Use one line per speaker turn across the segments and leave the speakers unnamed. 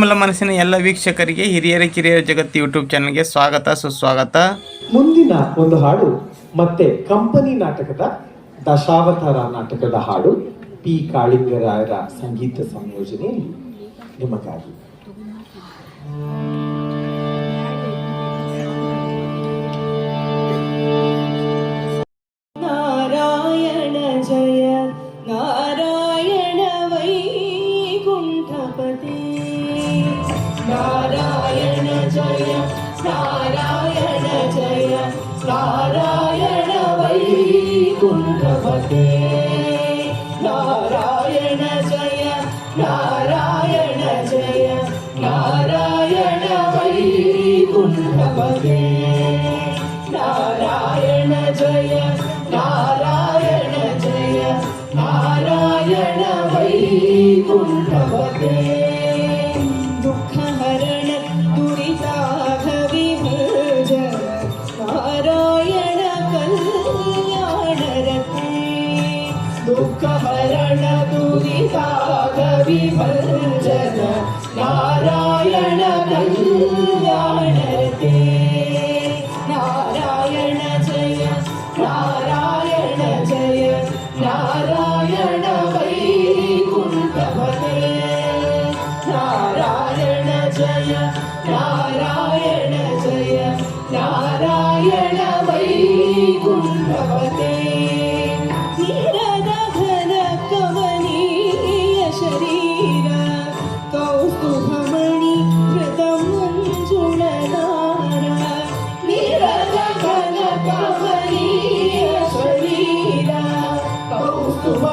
ನಿರ್ಮಲ ಮನಸ್ಸಿನ ಎಲ್ಲ ವೀಕ್ಷಕರಿಗೆ, ಹಿರಿಯರ ಕಿರಿಯರ ಜಗತ್ತು ಯೂಟ್ಯೂಬ್ ಚಾನಲ್ಗೆ ಸ್ವಾಗತ, ಸುಸ್ವಾಗತ.
ಮುಂದಿನ ಒಂದು ಹಾಡು ಮತ್ತೆ ಕಂಪನಿ ನಾಟಕದ ದಶಾವತಾರ ನಾಟಕದ ಹಾಡು ಪಿ. ಕಾಳಿಂಗರಾಯರ ಸಂಗೀತ ಸಂಯೋಜನೆಯಲ್ಲಿ ನಿಮಗಾಗಿ.
నారాయణ జయ నారాయణ జయ నారాయణ వైకుంఠపతే. నారాయణ జయ నారాయణ జయ నారాయణ వైకుంఠపతే. నారాయణ జయ నారాయణ జయ నారాయణ వైకుంఠపతే. கமரண துதிதாக விபஞ்சன நாராயண கல்யாணத்தே. நாராயண ஜெய நாராயண ஜெய. நாராயண வைகுண்டபதே நாராயண ஜெய நாராயண ஜெய. நாராயண வைகுண்டபதே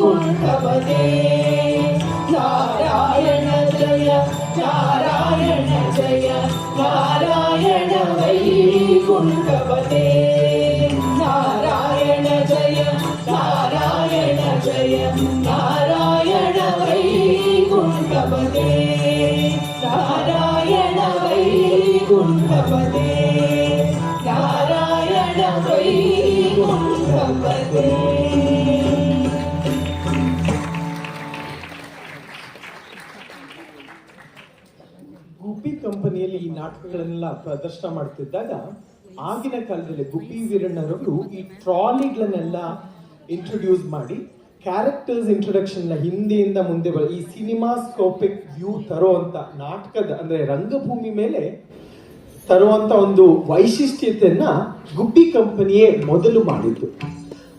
கொண்டவனே. நாராயண ஜய நாராயண ஜய நாராயண வைரி கொண்டவனே. நாராயண ஜய நாராயண ஜய
ಗುಬ್ಬಿ ಕಂಪನಿಯಲ್ಲಿ ಈ ನಾಟಕಗಳನ್ನೆಲ್ಲ ಪ್ರದರ್ಶನ ಮಾಡ್ತಿದ್ದಾಗ ಆಗಿನ ಕಾಲದಲ್ಲಿ ಗುಬ್ಬಿ ವೀರಣ್ಣರವರು ಈ ಟ್ರಾಲಿಗಳನ್ನೆಲ್ಲ ಇಂಟ್ರೊಡ್ಯೂಸ್ ಮಾಡಿ ಕ್ಯಾರೆಕ್ಟರ್ಸ್ ಇಂಟ್ರೊಡಕ್ಷನ್ ಹಿಂದೆಯಿಂದ ಮುಂದೆ ಬರ ಈ ಸಿನಿಮಾಸ್ಕೋಪಿಕ್ ವ್ಯೂ ತರೋ ಅಂತ ನಾಟಕದ ಅಂದ್ರೆ ರಂಗಭೂಮಿ ಮೇಲೆ ತರುವಂತ ಒಂದು ವೈಶಿಷ್ಟ್ಯತೆಯನ್ನ ಗುಬ್ಬಿ ಕಂಪನಿಯೇ ಮೊದಲು ಮಾಡಿದ್ದು.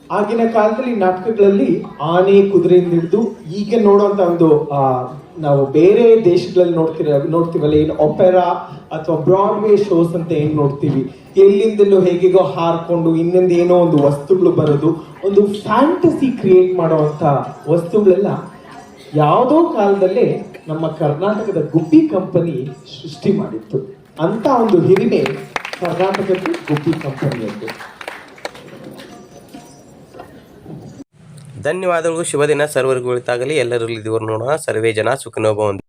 ಆಗಿನ ಕಾಲದಲ್ಲಿ ನಾಟಕಗಳಲ್ಲಿ ಆನೆ ಕುದುರೆಯಿಂದ ಹಿಡಿದು ಈಗ ನೋಡುವಂತ ಒಂದು ಆ, ನಾವು ಬೇರೆ ದೇಶಗಳಲ್ಲಿ ನೋಡ್ತಿರ, ನೋಡ್ತೀವಲ್ಲ, ಏನು ಒಪೆರಾ ಅಥವಾ ಬ್ರಾಡ್ವೇ ಶೋಸ್ ಅಂತ ಏನು ನೋಡ್ತೀವಿ? ಎಲ್ಲಿಂದಲೂ ಹೇಗೆಗೋ ಹಾರ್ಕೊಂಡು ಇನ್ನೊಂದು ಏನೋ ಒಂದು ವಸ್ತುಗಳು ಬರೋದು, ಒಂದು ಫ್ಯಾಂಟಸಿ ಕ್ರಿಯೇಟ್ ಮಾಡುವಂತ ವಸ್ತುಗಳೆಲ್ಲ. ಯಾವುದೋ ಕಾಲದಲ್ಲೇ ನಮ್ಮ ಕರ್ನಾಟಕದ ಗುಬ್ಬಿ ಕಂಪನಿ ಸೃಷ್ಟಿ ಮಾಡಿತ್ತು. ಅಂತ ಒಂದು ಹಿರಿಮೆ ಕರ್ನಾಟಕದ ಗುಬ್ಬಿ ಕಂಪನಿಯದ್ದು
ಧನ್ಯವಾದಗಳು. ಶುಭ ದಿನ ಸರ್ವರಿಗೂ ಒಳಿತಾಗಲಿ ಎಲ್ಲರಲ್ಲಿ ದೇವರು ನೋಡೋಣ. ಸರ್ವೇ ಜನ ಸುಖನೋಭವಂತು